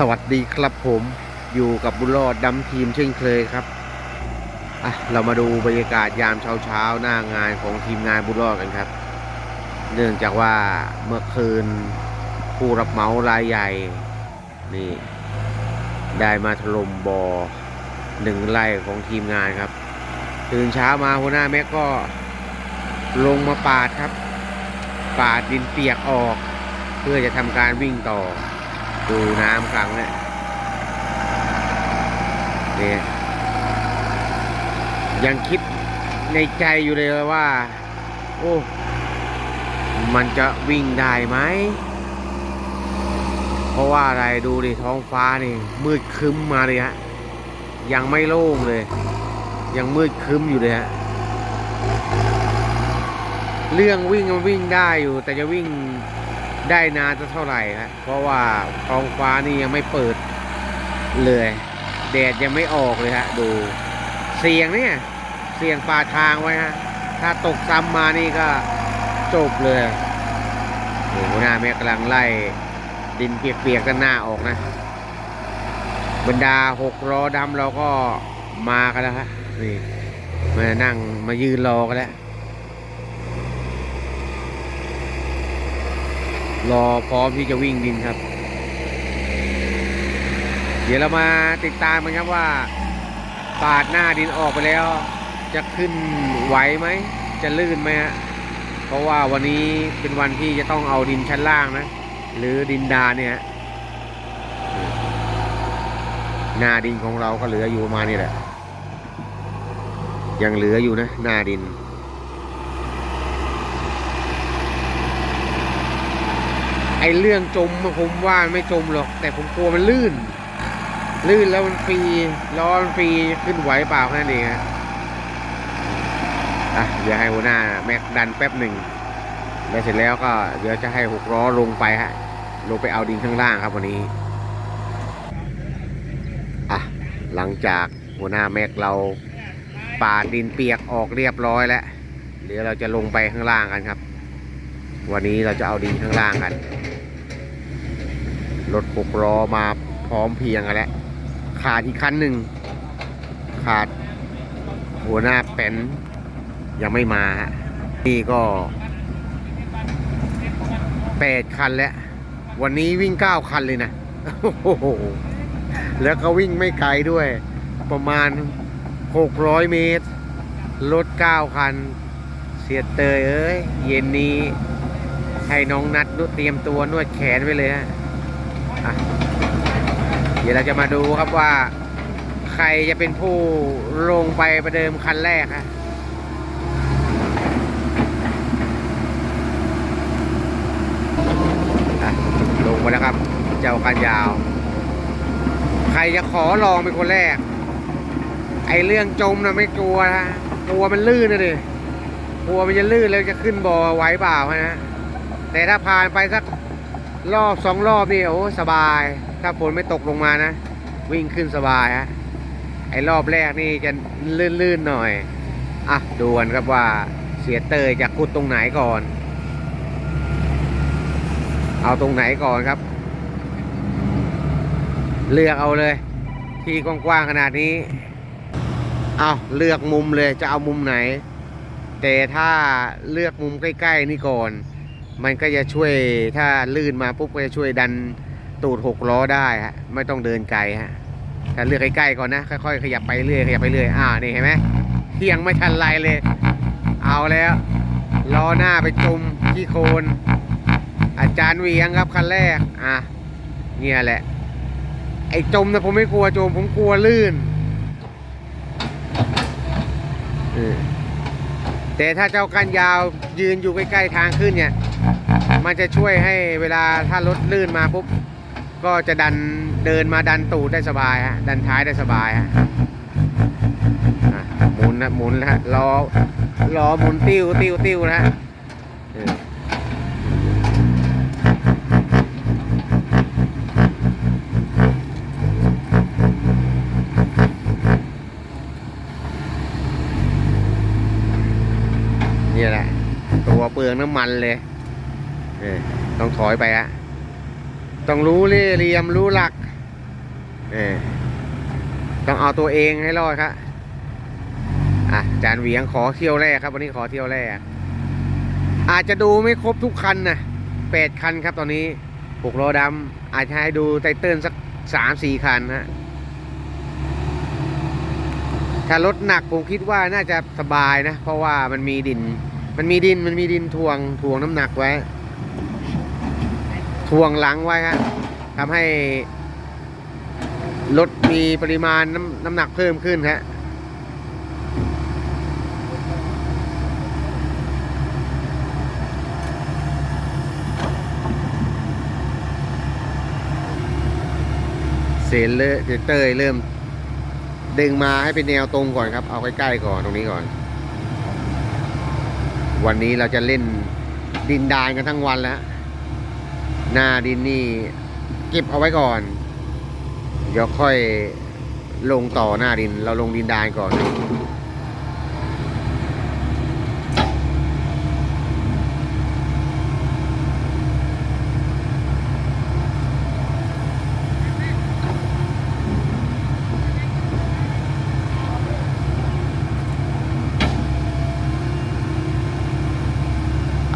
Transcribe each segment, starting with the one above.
สวัสดีครับผมอยู่กับบุญรอดดำทีมเช่นเคยครับอะเรามาดูบรรยากาศยามเช้าเช้าหน้างานของทีมงานบุญรอดกันครับ เนื่องจากว่าเมื่อคืนผู้รับเหมารายใหญ่นี่ได้มาถล่มบอ่อหนึ่งไร่ของทีมงานครับ ตื่นเช้ามาหัวหน้าแม็กก็ลงมาปาดครับ ปาดดินเปียกออก เพื่อจะทำการวิ่งต่อ ดูน้ำครั้งเนี่ยเนี่ยยังคิดในใจอยู่เลยว่า โอ้ มันจะวิ่งได้ไหม เพราะว่าอะไรดูดิท้องฟ้านี่ มืดครึ้มมาเลยฮะ ยังไม่โล่งเลย ยังมืดครึ้มอยู่เลยฮะ เรื่องวิ่งมันวิ่งได้อยู่ แต่จะวิ่ง ได้นานจะเท่าไหร่ฮะเพราะว่าท้องฟ้านี่ยังไม่เปิดเลยแดดยังไม่ออกเลยฮะ ดูเสียงเนี่ยเสียงป่าทางไว้ฮะ ถ้าตกซ้ำมานี่ก็จบเลยโอ้โหหน้าแม่กำลังไล่ ดินเปียกๆด้านหน้าออกนะ บรรดาหกล้อดำเราก็มากันแล้วฮะนี่มานั่งมายืนรอกันแล้ว รอพร้อมที่จะวิ่งดินครับ เดี๋ยวเรามาติดตามกันครับว่าปาดหน้าดินออกไปแล้ว จะขึ้นไหวไหม จะลื่นไหมฮะเพราะว่าวันนี้เป็นวันที่จะต้องเอาดินชั้นล่างนะ หรือดินดาเนี่ยหน้าดินของเราก็เหลืออยู่ประมาณนี้แหละยังเหลืออยู่นะหน้าดิน อเรื่องจมผมว่าไม่จมหรอก แต่ผมกลัวมันลื่น ลื่นแล้วมันฟรีล้อมันฟรีขึ้นไหวเปล่าแค่นั้นเองฮะอะเดี๋ยวให้หัวหน้าแม็กดันแป๊บหนึ่งแล้วเสร็จแล้วก็เดี๋ยวจะให้หกล้อลงไปฮะลงไปเอาดินข้างล่างครับวันนี้อะหลังจากหัวหน้าแม็กเราปาดดินเปียกออกเรียบร้อยแล้วเดี๋ยวเราจะลงไปข้างล่างกันครับ วันนี้เราจะเอาดินข้างล่างกัน รถหกล้อมาพร้อมเพียงกันแล้ว ขาดอีกคันหนึ่ง ขาดหัวหน้าแป้นยังไม่มาฮะนี่ก็แปดคันแล้ว วันนี้วิ่งเก้าคันเลยนะ โอ้โห แล้วก็วิ่งไม่ไกลด้วย ประมาณหกร้อยเมตร รถเก้าคัน เสียเตยเอ้ย เย็นนี้ ให้น้องนัดนวดเตรียมตัวนวดแขนไว้เลยฮะเดี๋ยวเราจะมาดูครับว่า ใครจะเป็นผู้ลงไปประเดิมคันแรกฮะลงมาแล้วครับ เจ้ากันยาว ใครจะขอลองเป็นคนแรก ไอเรื่องจมนะไม่กลัวนะกลัวมันลื่นนะดิกลัวมันจะลื่นแล้วจะขึ้นบ่อไหวเปล่าฮะ แต่ถ้าผ่านไปสักรอบสองรอบนี่โอ้สบาย ถ้าฝนไม่ตกลงมานะ วิ่งขึ้นสบายฮะไอ้รอบแรกนี่จะลื่นๆหน่อยอะดูกันครับว่าเสียเตยจะขุดตรงไหนก่อน เอาตรงไหนก่อนครับ เลือกเอาเลย ที่กว้างๆขนาดนี้เอาเลือกมุมเลยจะเอามุมไหน แต่ถ้าเลือกมุมใกล้ ๆ นี่ก่อน มันก็จะช่วยถ้าลื่นมาปุ๊บก็จะช่วยดันตูดหกล้อได้ฮะไม่ต้องเดินไกลฮะถ้าเลือกใกล้ๆก่อนนะค่อยๆขยับไปเรื่อยขยับไปเรื่อยอ่านี่เห็นไหมเที่ยงไม่ทันไรเลย เอาแล้วล้อหน้าไปจมที่โคนอาจารย์เวียงครับคันแรกอะเนี่ยแหละ ไอ้จมนะผมไม่กลัวจมผมกลัวลื่นเออ แต่ถ้าเจ้าก้านยาวยืนอยู่ใกล้ๆทางขึ้นเนี่ย มันจะช่วยให้เวลาถ้ารถลื่นมาปุ๊บก็จะดันเดินมาดันตูดได้สบายฮะดันท้ายได้สบายฮะอะหมุนนะหมุนนะฮะล้อล้อหมุนติ้วติ้วติ้วนะฮะเออนี่แหละ ตัวเปลืองน้ำมันเลยเออต้องถอยไปฮะต้องรู้เล่ห์เหลี่ยมรู้หลักเออต้องเอาตัวเองให้รอดครับอะจานเหวียงขอเที่ยวแรกครับ วันนี้ขอเที่ยวแรก อาจจะดูไม่ครบทุกคันนะแปดคันครับตอนนี้หกล้อดำอาจจะให้ดูไตเติ้ลสักสามสี่คันฮะถ้ารถหนักผมคิดว่าน่าจะสบายนะ เพราะว่ามันมีดิน มันมีดินมันมีดินทวงทวงน้ำหนักไว้ ทวงหลังไว้ฮะทำให้รถมีปริมาณน้ำน้ำหนักเพิ่มขึ้นฮะเซนเลอร์เตยเริ่ม ดึงมาให้เป็นแนวตรงก่อนครับ เอาใกล้ๆก่อนตรงนี้ก่อน วันนี้เราจะเล่นดินดานกันทั้งวันแล้ว หน้าดินนี่เก็บเอาไว้ก่อน เดี๋ยวค่อยลงต่อหน้าดิน เราลงดินดานก่อน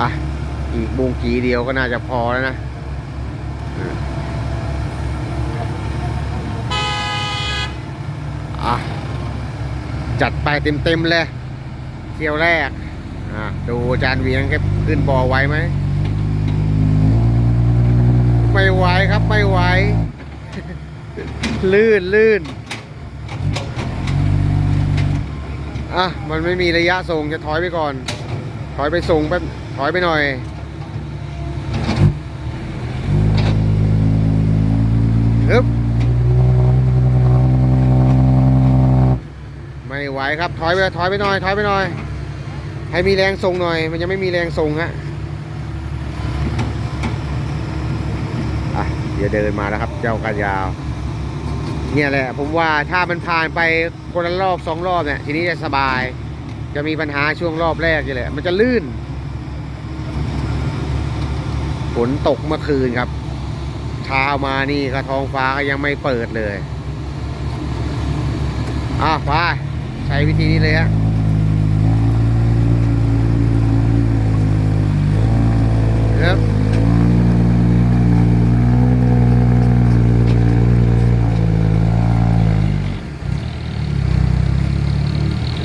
อะ อีกบุงกีเดียวก็น่าจะพอแล้วนะอะ จัดไปเต็มๆเลยเที่ยวแรก อะ ดูจานเวียงแค่ขึ้นบอไว้ไหม ไม่ไหวครับไม่ไหวลื่นลื่นอะ มันไม่มีระยะส่งจะถอยไปก่อน ถอยไปส่งแป๊บถอยไปหน่อย ฮึบ ไม่ไหวครับ ถอยไป ถอยไปหน่อย ถอยไปหน่อย ให้มีแรงส่งหน่อย มันยังไม่มีแรงส่งฮะ อะ เดี๋ยวเดินมาแล้วครับ เจ้ากันยาว เนี่ยแหละ ผมว่าถ้ามันผ่านไปคนละรอบสองรอบเนี่ย ทีนี้จะสบาย จะมีปัญหาช่วงรอบแรกนี่แหละ มันจะลื่น ฝนตกเมื่อคืนครับเช้ามานี่ก็ท้องฟ้าก็ยังไม่เปิดเลยอะไปใช้วิธีนี้เลยฮะ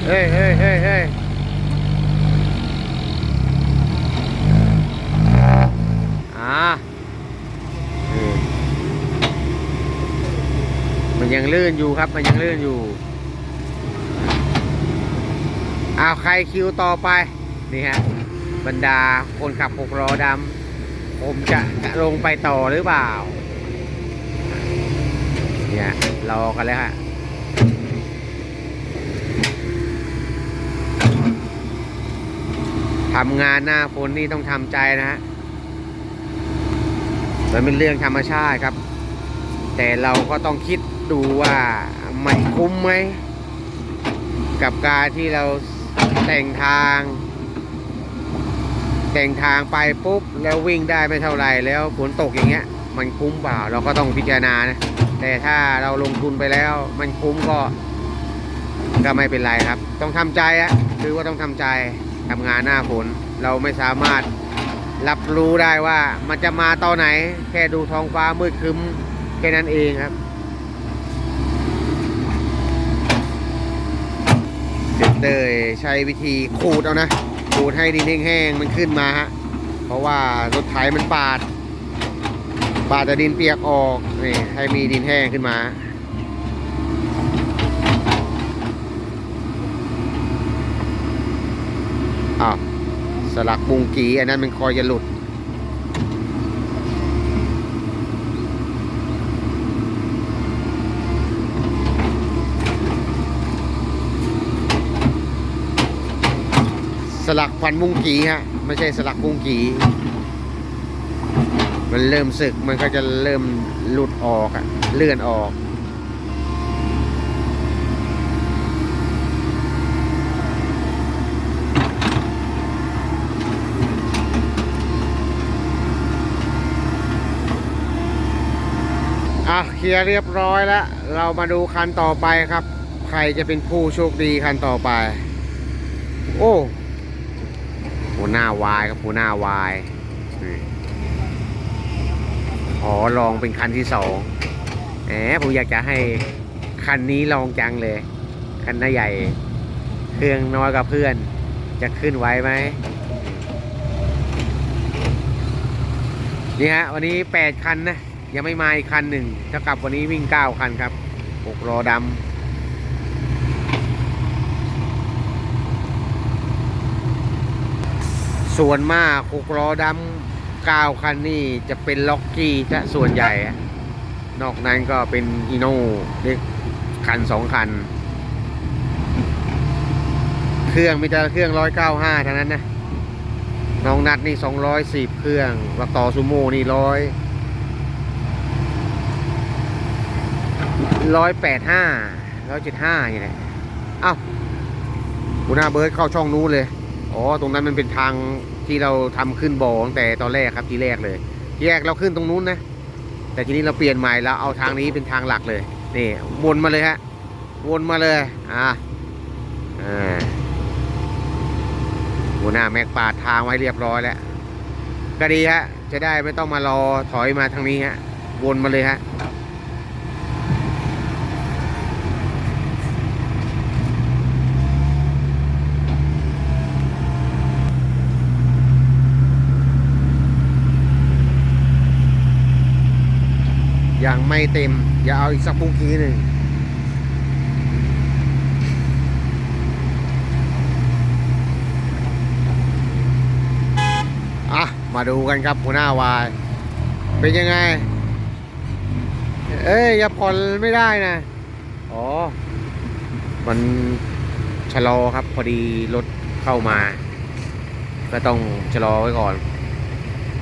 เฮ้ยเฮ้ยเฮ้ยเฮ้ยอ่าเออมันยัง ลื่นอยู่ครับ มันยังลื่นอยู่เอาใครคิวต่อไป นี่ฮะ บรรดาคนขับหกล้อดำผมจะลงไปต่อหรือเปล่า เนี่ยรอกันแล้วฮะทำงานหน้าฝนนี่ต้องทำใจนะฮะมันเป็นเรื่องธรรมชาติครับ แต่เราก็ต้องคิด ดูว่ามันคุ้มไหม กับการที่เราแต่งทาง แต่งทางไปปุ๊บ แล้ววิ่งได้ไม่เท่าไรแล้วฝนตกอย่างเงี้ย มันคุ้มเปล่าเราก็ต้องพิจารณานะ แต่ถ้าเราลงทุนไปแล้ว มันคุ้มก็ ก็ไม่เป็นไรครับ ต้องทำใจอะคือว่าต้องทำใจทำงานหน้าฝนเราไม่สามารถรับรู้ได้ว่ามันจะมาตอนไหน แค่ดูท้องฟ้ามืดครึ้มแค่นั้นเองครับ เด็กเตยใช้วิธีขูดเอานะขูดให้ดินแห้งๆมันขึ้นมาฮะเพราะว่ารถไถมันปาด ปาดแต่ดินเปียกออกนี่ให้มีดินแห้งขึ้นมาอ้าวสลักบุงกีอันนั้นมันคอยจะหลุด ส ลักควันบุงกีฮะ ไม่ใช่สลักบุงกี มันเริ่มสึกมันก็จะเริ่มหลุดออกอะเลื่อนออกอะเคลียร์เรียบร้อยแล้ว เรามาดูคันต่อไปครับ ใครจะเป็นผู้โชคดีคันต่อไป โอ้ หัวหน้าวายครับหัวหน้าวายขอลองเป็นคันที่สองแหมผมอยากจะให้คันนี้ลองจังเลย คันหน้าใหญ่ เครื่องน้อยกับเพื่อน จะขึ้นไวไหมนี่ฮะวันนี้แปดคันนะ ยังไม่มาอีกคันหนึ่งเท่ากับวันนี้วิ่งเก้าคันครับหกล้อดำ ส่วนมากหกล้อดำเก้าคันนี่จะเป็นล็อกกี้จะส่วนใหญ่อะนอกนั้นก็เป็นอีโน่เล็กคันสองคัน เครื่องมีแต่เครื่องร้อยเก้าห้าเท่านั้นนะน้องนัดนี่สองร้อยสิบเครื่องวัต่อซูโม่นี่ร้อยร้อยแปดห้าร้อยเจ็ดห้าอย่างเงี้ยเอ้าหัวหน้าเบิร์ดเข้าช่องนู้นเลย อ๋อ ตรงนั้นมันเป็นทางที่เราทำขึ้นบ่อตั้งแต่ตอนแรกครับทีแรกเลยทีแรกเราขึ้นตรงนู้นนะ แต่ทีนี้เราเปลี่ยนใหม่แล้วเอาทางนี้เป็นทางหลักเลย นี่วนมาเลยฮะ วนมาเลย อ่าอ่าหัวหน้าแม็กปาดทางไว้เรียบร้อยแล้ว ก็ดีฮะ จะได้ไม่ต้องมารอถอยมาทางนี้ฮะ วนมาเลยฮะ ยังไม่เต็ม อย่าเอาอีกสักปุ้งกี้หนึ่งอะมาดูกันครับหัวหน้าวาย เป็นยังไง เอ้ย อย่าผ่อนไม่ได้นะ อ๋อ มันชะลอครับพอดีรถเข้ามา ก็ต้องชะลอไว้ก่อน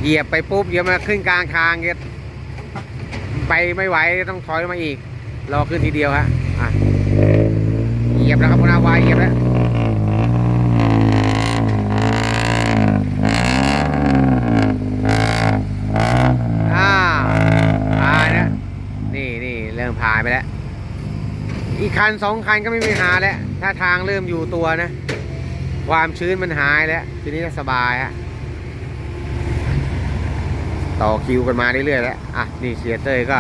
เหยียบไปปุ๊บเดี๋ยวมาขึ้นกลางทางเงี้ย ไปไม่ไหวต้องถอยมาอีก รอขึ้นทีเดียวฮะอะเหยียบแล้วครับหัวหน้าวายเหยียบแล้วอ่าพายนะนี่นี่เริ่มพาไปแล้ว อีกคันสองคันก็ไม่มีปัญหาแล้ว ถ้าทางเริ่มอยู่ตัวนะ ความชื้นมันหายแล้ว ทีนี้ก็สบายฮะ ต่อคิวกันมาเรื่อยๆแล้วอะนี่เสียเต้ยก็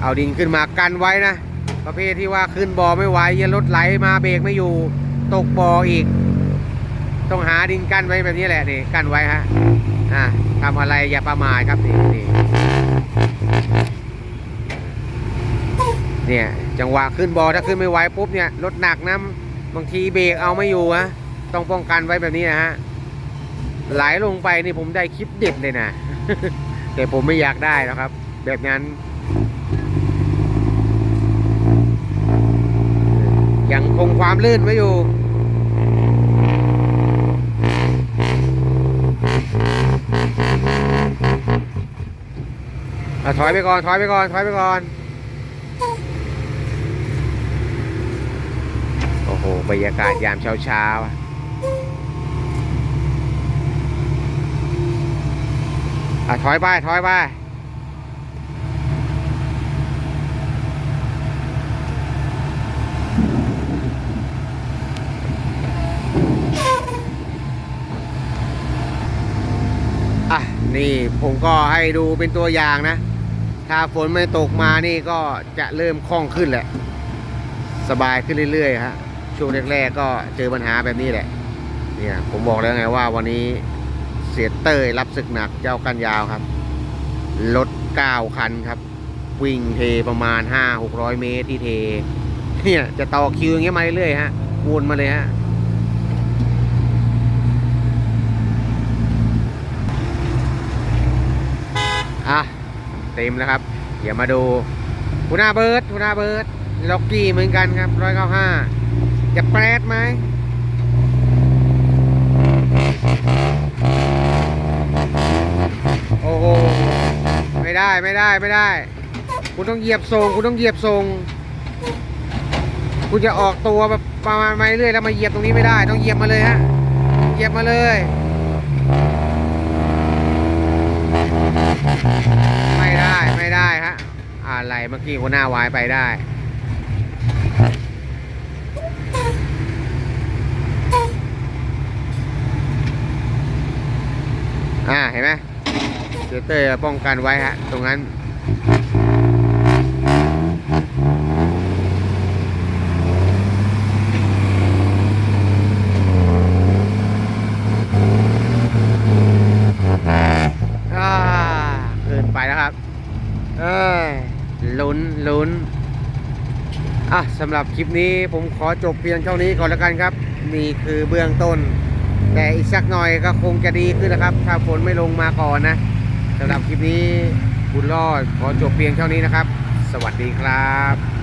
เอาดินขึ้นมากันไว้นะ ประเภทที่ว่าขึ้นบอไม่ไหวยันรถไหลมาเบรกไม่อยู่ ตกบออีก ต้องหาดินกั้นไว้แบบนี้แหละนี่กั้นไว้ฮะอะทำอะไรอย่าประมาทครับนี่นี่เนี่ยจังหวะขึ้นบอถ้าขึ้นไม่ไหวปุ๊บเนี่ยรถหนักนะบางทีเบรกเอาไม่อยู่ฮะต้องป้องกันไว้แบบนี้นะฮะไหลลงไปนี่ผมได้คลิปเด็ดเลยนะ แต่ผมไม่อยากได้นะครับ แบบนั้น ยังคงความลื่นไว้อยู่อถอยไปก่อน ถอยไปก่อน ถอยไปก่อน โอ้โห บรรยากาศยามเช้าเช้าๆ อะอะถอยไปถอยไปอะนี่ผมก็ให้ดูเป็นตัวอย่างนะ ถ้าฝนไม่ตกมานี่ก็จะเริ่มคล่องขึ้นแหละ สบายขึ้นเรื่อยๆฮะช่วงแรกๆก็เจอปัญหาแบบนี้แหละเนี่ยผมบอกแล้วไงว่าวันนี้ สียเต้ยรับศึกหนักเจ้ากันยาวครับ รถ9คันครับ วิ่งเทประมาณ5-600เมตรที่เท เนี่ยจะต่อคิวอย่างเงี้ยมาเรื่อยฮะวนมาเลยฮะอะเต็มแล้วครับ เดี๋ยวมาดูหัวหน้าเบิร์ดหัวหน้าเบิร์ดล็อกกี้เหมือนกันครับร้อยเก้าห้าจะแปรดไหมโอ้โห ไม่ได้ไม่ได้ไม่ได้ คุณต้องเหยียบทรง คุณต้องเหยียบทรง คุณจะออกตัวแบบประมาณมาเรื่อยแล้วมาเหยียบตรงนี้ไม่ได้ ต้องเหยียบมาเลยฮะเหยียบมาเลยไม่ได้ไม่ได้ฮะอะไรเมื่อกี้หัวหน้าวายไปได้อ่าเห็นไหม เดี๋ยวเตอร์ป้องกันไว้ฮะ ตรงนั้นเกินไปแล้วครับ เออลุ้นลุ้นอะสำหรับคลิปนี้ผมขอจบเพียงเท่านี้ก่อนแล้วกันครับ นี่คือเบื้องต้น แต่อีกสักหน่อยก็คงจะดีขึ้นนะครับ ถ้าฝนไม่ลงมาก่อนนะ สำหรับคลิปนี้บุญรอดขอจบเพียงเท่านี้นะครับ สวัสดีครับ